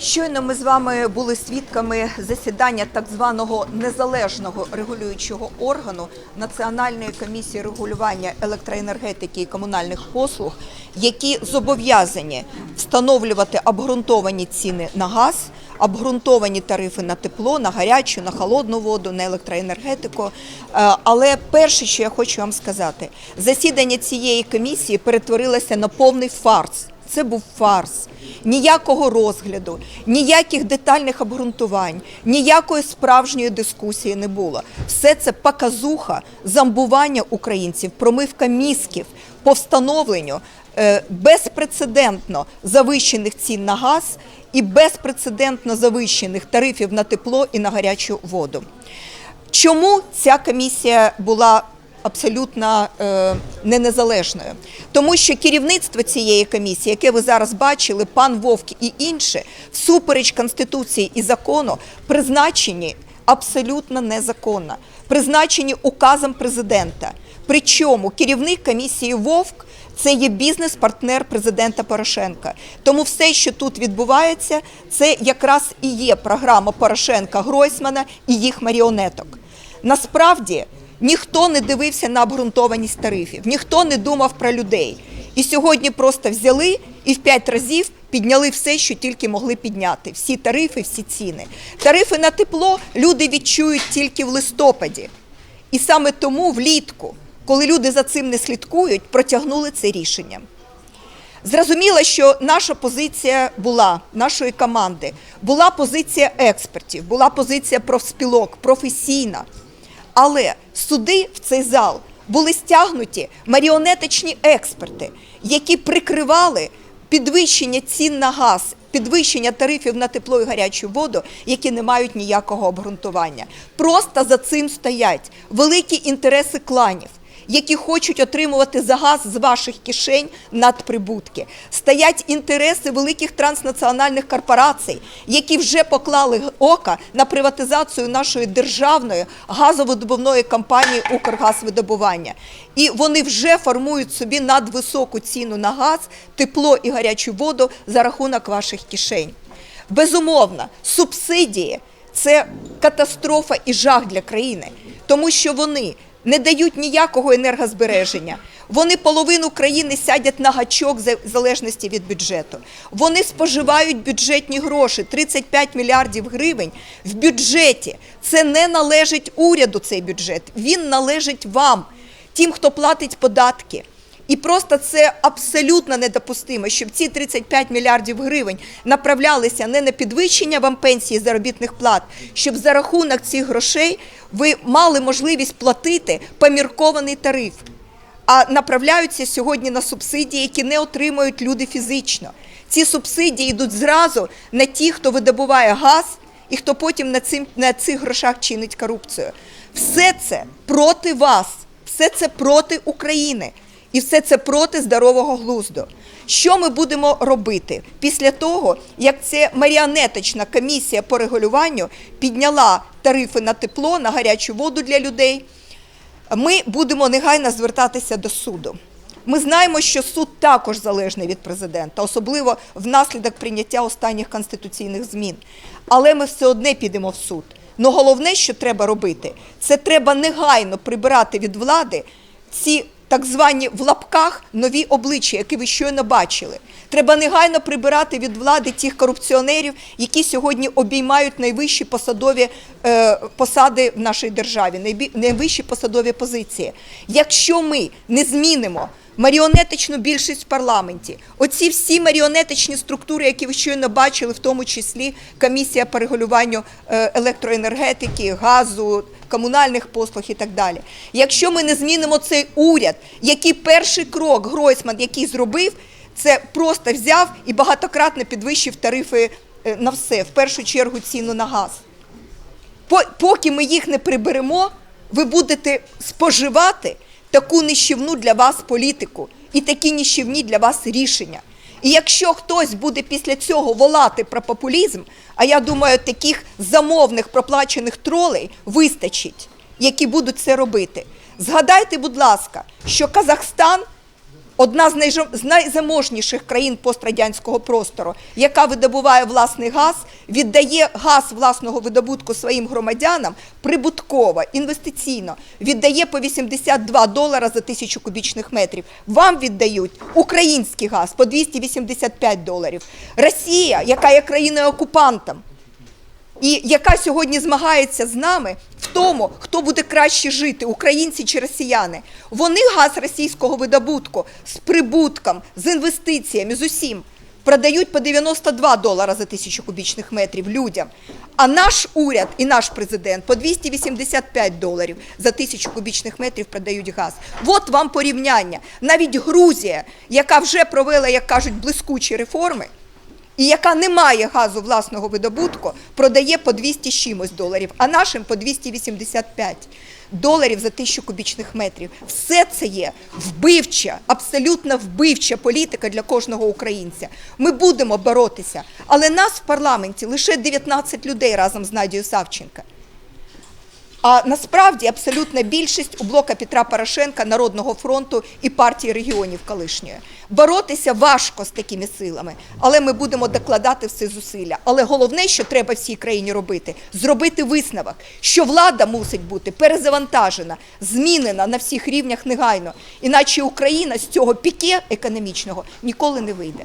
Щойно ми з вами були свідками засідання так званого незалежного регулюючого органу Національної комісії регулювання електроенергетики і комунальних послуг, які зобов'язані встановлювати обґрунтовані ціни на газ, обґрунтовані тарифи на тепло, на гарячу, на холодну воду, на електроенергетику. Е, Але перше, що я хочу вам сказати, засідання цієї комісії перетворилося на повний фарс. Це був фарс. Ніякого розгляду, ніяких детальних обґрунтувань, ніякої справжньої дискусії не було. Все це показуха, замбування українців, промивка мізків по встановленню е, безпрецедентно завищених цін на газ і безпрецедентно завищених тарифів на тепло і на гарячу воду. Чому ця комісія була абсолютно е, не незалежною? Тому що керівництво цієї комісії, яке ви зараз бачили, пан Вовк і інші, всупереч конституції і закону, призначені абсолютно незаконно, призначені указом президента. Причому керівник комісії Вовк. Це є бізнес-партнер президента Порошенка. Тому все, що тут відбувається, це якраз і є програма Порошенка Гройсмана і їх маріонеток. Насправді ніхто не дивився на обґрунтованість тарифів, ніхто не думав про людей. І сьогодні просто взяли і в п'ять разів підняли все, що тільки могли підняти. Всі тарифи, всі ціни. Тарифи на тепло люди відчують тільки в листопаді. І саме тому влітку, коли люди за цим не слідкують, протягнули це рішення. Зрозуміло, що наша позиція була нашої команди, була позиція експертів, була позиція профспілок, професійна. Але суди в цей зал були стягнуті маріонеточні експерти, які прикривали підвищення цін на газ, підвищення тарифів на тепло і гарячу воду, які не мають ніякого обґрунтування. Просто за цим стоять великі інтереси кланів які хочуть отримувати за газ з ваших кишень надприбутки. Стоять інтереси великих транснаціональних корпорацій, які вже поклали ока на приватизацію нашої державної газовидобувної компанії Укргазвидобування. І вони вже формують собі надвисоку ціну на газ, тепло і гарячу воду за рахунок ваших кишень. Безумовно, субсидії це катастрофа і жах для країни, тому що вони не дають ніякого енергозбереження. Вони половину країни сядять на гачок залежності від бюджету. Вони споживають бюджетні гроші 35 мільярдів гривень в бюджеті. Це не належить уряду. Цей бюджет він належить вам, тим, хто платить податки. І просто це абсолютно недопустимо, щоб ці 35 мільярдів гривень направлялися не на підвищення вам пенсії заробітних плат, щоб за рахунок цих грошей ви мали можливість платити поміркований тариф. А направляються сьогодні на субсидії, які не отримують люди фізично. Ці субсидії йдуть зразу на ті, хто видобуває газ і хто потім на, цим, на цих грошах чинить корупцію. Все це проти вас, все це проти України. І все це проти здорового глузду. Що ми будемо робити після того, як ця маріонеточна комісія по регулюванню підняла тарифи на тепло, на гарячу воду для людей? Ми будемо негайно звертатися до суду. Ми знаємо, що суд також залежний від президента, особливо внаслідок прийняття останніх конституційних змін. Але ми все одне підемо в суд. Ну головне, що треба робити, це треба негайно прибирати від влади ці так звані в лапках нові обличчя, які ви щойно бачили. Треба негайно прибирати від влади тих корупціонерів, які сьогодні обіймають найвищі посадові е, посади в нашій державі, найвищі посадові позиції. Якщо ми не змінимо маріонетичну більшість в парламенті, оці всі маріонетичні структури, які ви щойно бачили, в тому числі комісія по регулюванню е, електроенергетики, газу комунальних послуг і так далі. Якщо ми не змінимо цей уряд, який перший крок Гройсман, який зробив, це просто взяв і багатократно підвищив тарифи е, на все, в першу чергу ціну на газ. Поки ми їх не приберемо, ви будете споживати таку нищівну для вас політику і такі нищівні для вас рішення. І якщо хтось буде після цього волати про популізм, а я думаю, таких замовних проплачених тролей вистачить, які будуть це робити. Згадайте, будь ласка, що Казахстан одна з, найзаможніших країн пострадянського простору, яка видобуває власний газ, віддає газ власного видобутку своїм громадянам прибутково, інвестиційно, віддає по 82 долара за тисячу кубічних метрів. Вам віддають український газ по 285 доларів. Росія, яка є країною окупантом, і яка сьогодні змагається з нами в тому, хто буде краще жити, українці чи росіяни. Вони газ російського видобутку з прибутком, з інвестиціями, з усім продають по 92 долара за тисячу кубічних метрів людям. А наш уряд і наш президент по 285 доларів за тисячу кубічних метрів продають газ. От вам порівняння. Навіть Грузія, яка вже провела, як кажуть, блискучі реформи, і яка не має газу власного видобутку, продає по 200 чимось доларів, а нашим по 285 доларів за тисячу кубічних метрів. Все це є вбивча, абсолютно вбивча політика для кожного українця. Ми будемо боротися, але нас в парламенті лише 19 людей разом з Надією Савченко. А насправді абсолютна більшість у блока Петра Порошенка, Народного фронту і партії регіонів колишньої. Боротися важко з такими силами, але ми будемо докладати все зусилля. Але головне, що треба всій країні робити, зробити висновок, що влада мусить бути перезавантажена, змінена на всіх рівнях негайно. Іначе Україна з цього піке економічного ніколи не вийде.